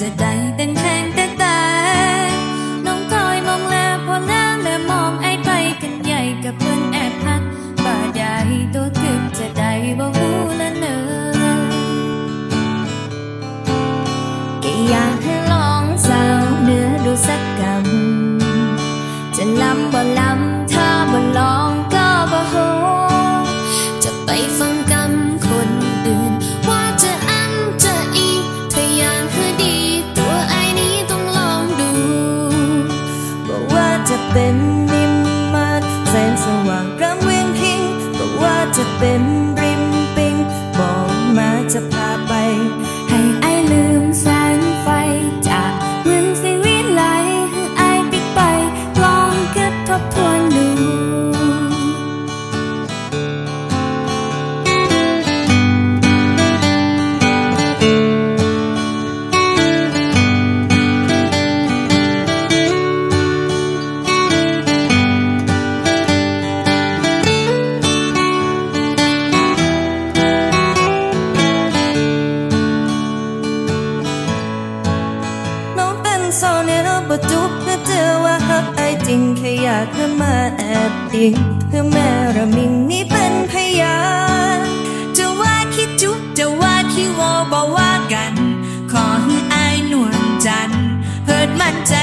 จะได้เต้นเพลงแต่แต่น้องคอยมองแล้วพอแล้วแล้วมองไอ้ไปกันใหญ่กับเพื่อนแอบพักบ่ได้ตัวคึกจะได้บ่หูละเนอก็อยากให้ลองสาวเนื้อดูสักกำจะลำบ่ลำถ้าบ่ลองก็บ่หูจะไปฟัง เป็นนิมมัดแสงสว่างกลางเวียงหิงบอกว่าจะเป็นริมปิงบอกมาจะพาไป อยากนำมาแอบอิงเพื่อแม่ระมิงนี่เป็นพยานจะว่าคิดจุ๊บจะว่าคิดวอบอกว่ากัน ขอให้อายนวลจันเพิดมั่นใจ